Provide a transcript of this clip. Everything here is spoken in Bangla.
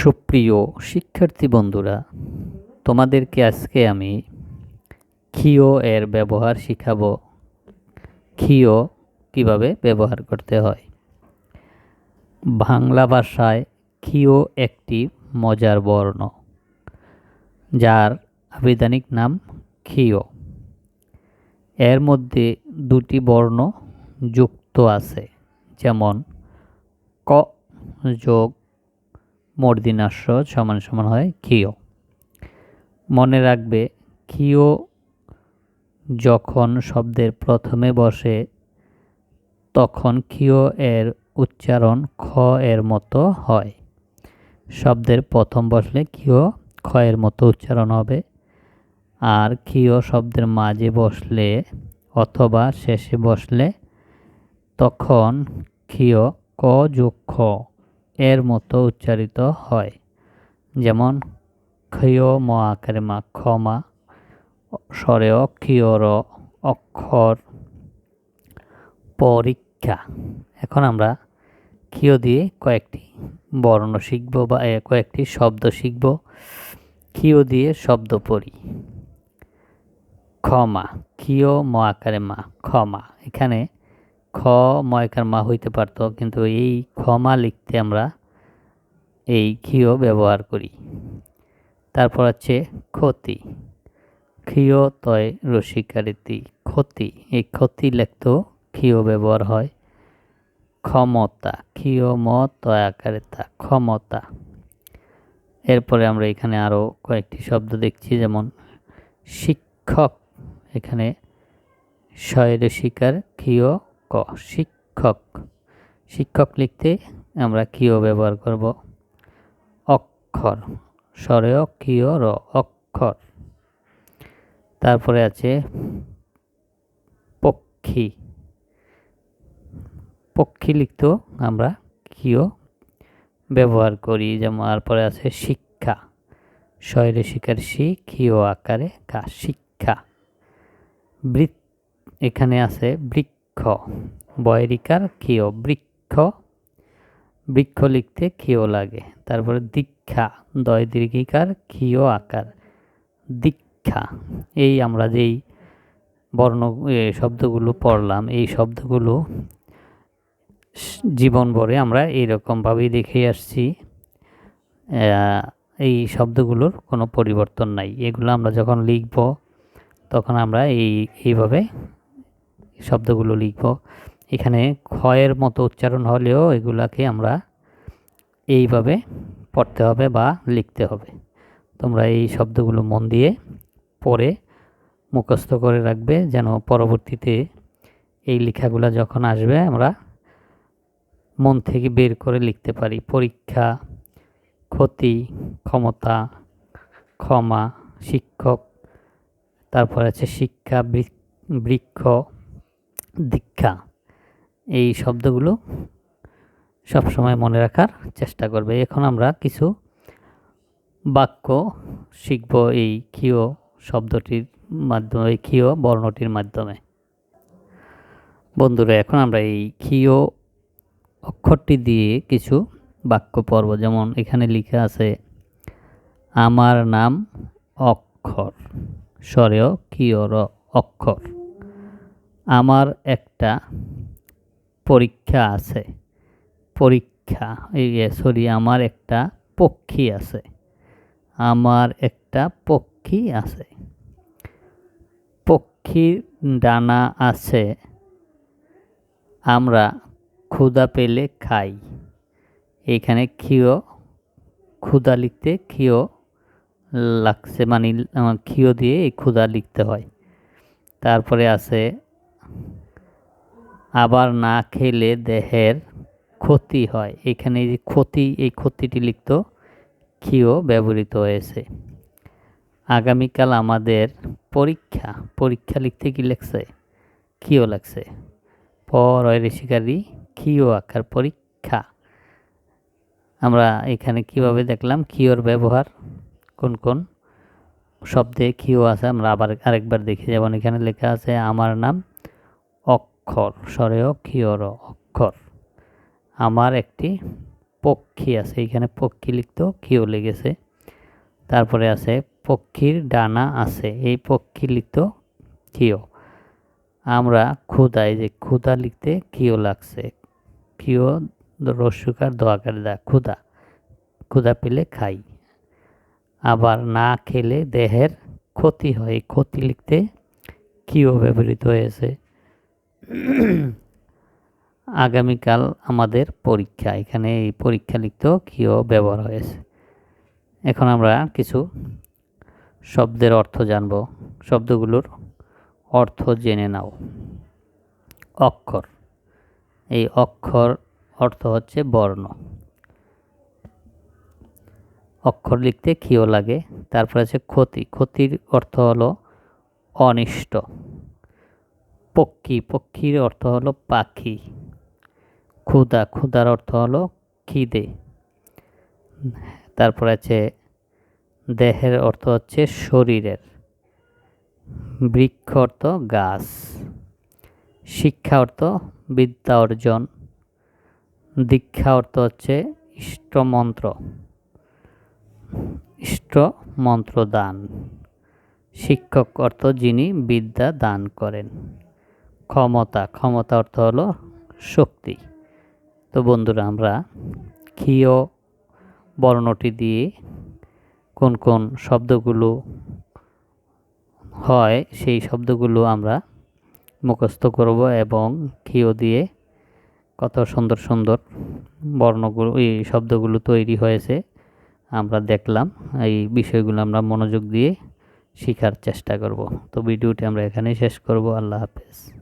সুপ্রিয় শিক্ষার্থী বন্ধুরা, তোমাদেরকে আজকে আমি ক্ষিয় এর ব্যবহার শিখাবো। ক্ষিয় কীভাবে ব্যবহার করতে হয়? বাংলা ভাষায় ক্ষিয় একটি মজার বর্ণ, যার আবিধানিক নাম ক্ষিয়। এর মধ্যে দুটি বর্ণ যুক্ত আছে, যেমন ক যোগ মূর্ধন্যাস্য সমান সমান হয় ক্ষিয়। মনে রাখবে, ক্ষিয় যখন শব্দের প্রথমে বসে, তখন ক্ষিয় এর উচ্চারণ খ এর মতো হয়। শব্দের প্রথম বসলে ক্ষিয় খ এর মতো উচ্চারণ হবে। আর ক্ষিয় শব্দের মাঝে বসলে অথবা শেষে বসলে তখন ক্ষিয় ক যোগ খ। এর মতো উচ্চারিত হয়। যেমন, ক্ষয় ম আকারে মা ক্ষমা স্বরেয় ক্ষিয়র অক্ষর, পরীক্ষা। এখন আমরা ক্ষিয় দিয়ে কয়েকটি বর্ণ শিখব বা কয়েকটি শব্দ শিখব। ক্ষিয় দিয়ে শব্দ পড়ি। ক্ষমা ক্ষিয় ম আকারে মা ক্ষমা এখানে খ ময়কার মা হইতে পারত, কিন্তু এই ক্ষমা লিখতে আমরা এই ক্ষিয় ব্যবহার করি। তারপর আছে ক্ষতি। ক্ষিয় তয় রসিকারিতি। ক্ষতি। এই ক্ষতি লিখতেও ক্ষিয় ব্যবহার হয়। ক্ষমতা। ক্ষিয় ম তয় আকারে তা ক্ষমতা। এরপরে আমরা এখানে আরও কয়েকটি শব্দ দেখছি, যেমন শিক্ষক। এখানে শয়ের শিকার ক্ষিয় ক শিক্ষক। শিক্ষক লিখতে আমরা কিও ব্যবহার করব? অক্ষর। স্বরেয় কিয় র? অক্ষর। তারপরে আছে পক্ষী। পক্ষী লিখতেও আমরা কিও ব্যবহার করি? যেমন তারপরে আছে শিক্ষা। শয়রে শিকার শি ক্ষীয় আকারে কা? শিক্ষা। বৃত্ত এখানে আছে বৃক্ষ বয়রিকার ক্ষীয় বৃক্ষ। বৃক্ষ লিখতে ক্ষীয় লাগে। তারপরে দীক্ষা দয় দীর্ঘিকার ক্ষীয় আকার। দীক্ষা, এই আমরা যেই বর্ণ শব্দগুলো পড়লাম, এই শব্দগুলো জীবন ভরে আমরা এইরকমভাবেই দেখে আসছি। এই শব্দগুলোর কোনো পরিবর্তন নাই। এগুলো আমরা যখন লিখব, তখন আমরা এই, এইভাবে শব্দগুলো লিখব। এখানে ক্ষয়ের মতো উচ্চারণ হলেও এগুলাকে আমরা এইভাবে পড়তে হবে বা লিখতে হবে। তোমরা এই শব্দগুলো মন দিয়ে পড়ে মুখস্থ করে রাখবে যেন পরবর্তীতে এই লেখাগুলো যখন আসবে আমরা মন থেকে বের করে লিখতে পারি। পরীক্ষা, ক্ষতি, ক্ষমতা, ক্ষমা, শিক্ষক, তারপর আছে শিক্ষা বৃক্ষ দীক্ষা। এই শব্দগুলো সবসময় মনে রাখার চেষ্টা করবে। এখন আমরা কিছু বাক্য শিখব এই ক্ষীয় শব্দটির মাধ্যমে, এই ক্ষীয় বর্ণটির মাধ্যমে। বন্ধুরা, এখন আমরা এই ক্ষীয় অক্ষরটি দিয়ে কিছু বাক্য পড়ব। যেমন এখানে লিখে আছে, আমার নাম অক্ষর। স্বরেয় কিয়র অক্ষর। আমার একটা পরীক্ষা আছে। পরীক্ষা, এই সরি আমার একটা পক্ষী আছে। আমার একটা পক্ষী আছে। পক্ষীর ডানা আছে। আমরা ক্ষুদা পেলে খাই। এখানে ক্ষীয় ক্ষুদা লিখতে ক্ষীয় লাগছে মানে ক্ষীয় দিয়ে এই ক্ষুদা লিখতে হয়। তারপরে আছে আবার না খেলে দেহের ক্ষতি হয়। এখানে যে ক্ষতি, এই ক্ষতিটি লিখত ক্ষীয় ব্যবহৃত হয়েছে? আগামীকাল আমাদের পরীক্ষা। পরীক্ষা লিখতে কি লেখছে? ক্ষীয় লাগছে পর ঋষিকারী ক্ষীয় আকার পরীক্ষা? আমরা এখানে কীভাবে দেখলাম ক্ষীয়র ব্যবহার? কোন কোন শব্দে ক্ষীয় আছে? আমরা আবার আরেকবার দেখি যেমন এখানে লেখা আছে, আমার নাম অক্ষর স্বরেয় ক্ষীয়র অক্ষর। আমার একটি পক্ষী আছে এখানে পক্ষী লিখতেও কিও লেগেছে। তারপরে আছে, পক্ষীর ডানা আছে, এই পক্ষী লিখতেও কিও আমরা ক্ষুদা এই যে ক্ষুদা লিখতে কিও লাগছে। কিও রস্যকার দোয়াকার দা ক্ষুদা ক্ষুদা পেলে খাই। আবার না খেলে দেহের ক্ষতি হয় ক্ষতি লিখতে কিও ব্যবহৃত হয়েছে। আগামীকাল আমাদের পরীক্ষা। এখানে এই পরীক্ষা লিখতেও কিও ব্যবহার হয়েছে। এখন আমরা কিছু শব্দের অর্থ জানব। শব্দগুলোর অর্থ জেনে নাও। অক্ষর। এই অক্ষর অর্থ হচ্ছে বর্ণ। অক্ষর লিখতে ক্ষীয় লাগে, তারপর আছে ক্ষতি। ক্ষতির অর্থ হলো অনিষ্ট। পক্ষী। পক্ষীর অর্থ হলো পাখি। ক্ষুদা ক্ষুদার অর্থ হলো খিদে। তারপর আছে, দেহের অর্থ হচ্ছে শরীরের। বৃক্ষ অর্থ গাছ। শিক্ষা অর্থ বিদ্যা অর্জন। দীক্ষা অর্থ হচ্ছে ইষ্টমন্ত্র। ইষ্ট মন্ত্র দান শিক্ষক অর্থ যিনি বিদ্যা দান করেন। ক্ষমতা ক্ষমতা অর্থ হলো শক্তি। তো বন্ধুরা, আমরা ক্ষীয় বর্ণটি দিয়ে কোন কোন শব্দগুলো হয়, সেই শব্দগুলো আমরা মুখস্থ করব এবং ক্ষীয় দিয়ে কত সুন্দর সুন্দর বর্ণগুলো, এই শব্দগুলো তৈরি হয়েছে, আমরা দেখলাম। এই বিষয়গুলো আমরা মনোযোগ দিয়ে শেখার চেষ্টা করব। তো ভিডিওটি আমরা এখানেই শেষ করব। আল্লাহ হাফেজ।